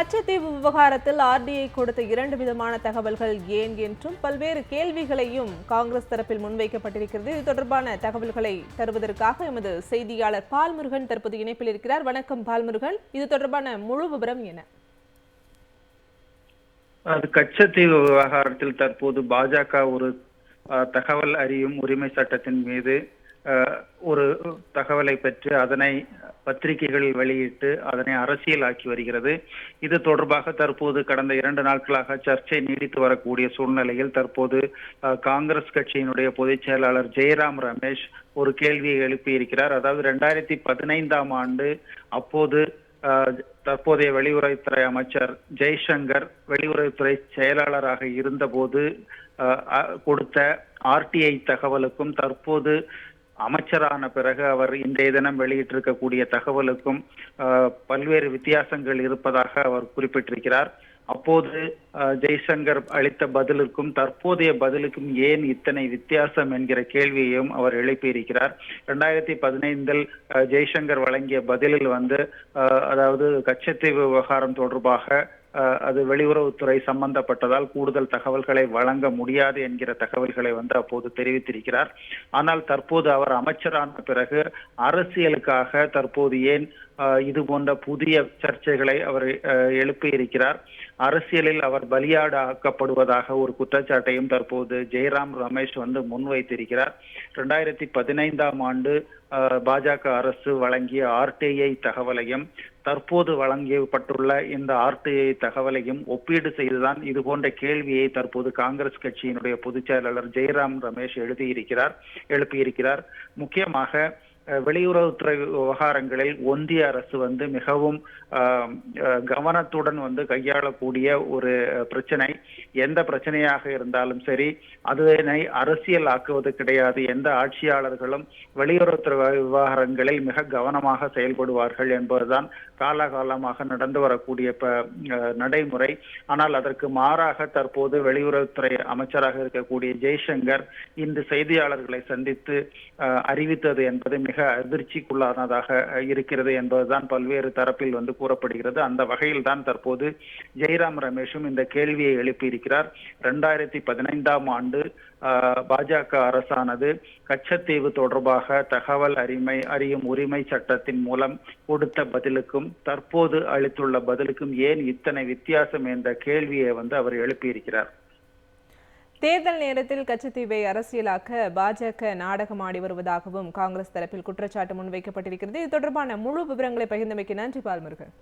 கச்சத்தீவு விவகாரத்தில் ஆர்டிஐ கொடுத்த இரண்டு விதமான தகவல்கள் ஏன் என்றும் பல்வேறு கேள்விகளையும் காங்கிரஸ் தரப்பில் முன்வைக்கப்பட்டிருக்கிறது. இது தொடர்பான தகவல்களை தருவதற்காக எமது செய்தியாளர் பால்முருகன் தற்போது இணைப்பில் இருக்கிறார். வணக்கம் பால்முருகன். இது தொடர்பான முழு விவரம் என்ன? அது கச்சத்தீவு விவகாரத்தில் தற்போது பாஜக ஒரு தகவல் அறியும் உரிமை சட்டத்தின் மீது ஒரு தகவலை பெற்று அதனை பத்திரிகைகளில் வெளியிட்டு அதனை அரசியலாக்கி வருகிறது. இது தொடர்பாக தற்போது கடந்த இரண்டு நாட்களாக சர்ச்சை நீடித்து வரக்கூடிய சூழ்நிலையில் தற்போது காங்கிரஸ் கட்சியினுடைய பொதுச் செயலாளர் ஜெயராம் ரமேஷ் ஒரு கேள்வியை எழுப்பியிருக்கிறார். அதாவது ரெண்டாயிரத்தி பதினைந்தாம் ஆண்டு அப்போது தற்போதைய வெளியுறவுத்துறை அமைச்சர் ஜெய்சங்கர் வெளியுறவுத்துறை செயலாளராக இருந்தபோது அ- கொடுத்த ஆர்டிஐ தகவலுக்கும் தற்போது அமைச்சரான பிறகு அவர் இன்றைய தினம் வெளியிட்டிருக்கக்கூடிய தகவலுக்கும் பல்வேறு வித்தியாசங்கள் இருப்பதாக அவர் குறிப்பிட்டிருக்கிறார். அப்போது ஜெய்சங்கர் அளித்த பதிலுக்கும் தற்போதைய பதிலுக்கும் ஏன் இத்தனை வித்தியாசம் என்கிற கேள்வியையும் அவர் எழுப்பியிருக்கிறார். ரெண்டாயிரத்தி பதினைந்தில் ஜெய்சங்கர் வழங்கிய பதிலில் வந்து அதாவது கச்சத்தீவு விவகாரம் தொடர்பாக அது வெளியுறவுத்துறை சம்பந்தப்பட்டதால் கூடுதல் தகவல்களை வழங்க முடியாது என்கிற தகவல்களை வந்து அப்போது தெரிவித்திருக்கிறார். ஆனால் தற்போது அவர் அமைச்சரான பிறகு அரசியலுக்காக தற்போது ஏன் இது போன்ற புதிய சர்ச்சைகளை அவர் அஹ், எழுப்பியிருக்கிறார். அரசியலில் அவர் பலியாடாக்கப்படுவதாக ஒரு குற்றச்சாட்டையும் தற்போது ஜெயராம் ரமேஷ் வந்து முன்வைத்திருக்கிறார். ரெண்டாயிரத்தி பதினைந்தாம் ஆண்டு பாஜக அரசு வழங்கிய ஆர்டிஐ தகவலையும் தற்போது வழங்கப்பட்டுள்ள இந்த ஆர்டிஐ தகவலையும் ஒப்பீடு செய்துதான் இது போன்ற கேள்வியை தற்போது காங்கிரஸ் கட்சியினுடைய பொதுச் செயலாளர் ஜெயராம் ரமேஷ் எழுதியிருக்கிறார் எழுப்பியிருக்கிறார். முக்கியமாக வெளியுறவுத்துறை விவகாரங்களில் ஒன்றிய அரசு வந்து மிகவும் கவனத்துடன் வந்து கையாளக்கூடிய ஒரு பிரச்சனை. எந்த பிரச்சனையாக இருந்தாலும் சரி அதனை அரசியல் ஆக்குவது கிடையாது. எந்த ஆட்சியாளர்களும் வெளியுறவுத்துறை விவகாரங்களில் மிக கவனமாக செயல்படுவார்கள் என்பதுதான் காலகாலமாக நடந்து வரக்கூடிய ப- நடைமுறை. ஆனால் அதற்கு மாறாக தற்போது வெளியுறவுத்துறை அமைச்சராக இருக்கக்கூடிய ஜெய்சங்கர் இன்று செய்தியாளர்களை சந்தித்து அஹ், அறிவித்தது என்பது மிக அதிர்ச்சிக்குள்ளானதாக இருக்கிறது என்பதுதான் பல்வேறு தரப்பில் வந்து கூறப்படுகிறது. அந்த வகையில் தான் தற்போது ஜெய்ராம் ரமேஷும் இந்த கேள்வியை எழுப்பியிருக்கிறார். ரெண்டாயிரத்தி பதினைந்தாம் ஆண்டு பாஜக அரசானது கச்சத்தீவு தொடர்பாக தகவல் அறிமை அறியும் உரிமை சட்டத்தின் மூலம் கொடுத்த பதிலுக்கும் தற்போது அளித்துள்ள பதிலுக்கும் ஏன் இத்தனை வித்தியாசம் என்ற கேள்வியை வந்து அவர் எழுப்பியிருக்கிறார். தேர்தல் நேரத்தில் கச்சத்தீவை அரசியலாக்க பாஜக நாடகமாடி வருவதாகவும் காங்கிரஸ் தரப்பில் குற்றச்சாட்டு முன்வைக்கப்பட்டிருக்கிறது. இது தொடர்பான முழு விவரங்களை பகிர்ந்தமைக்கு நன்றி பால்முருகன்.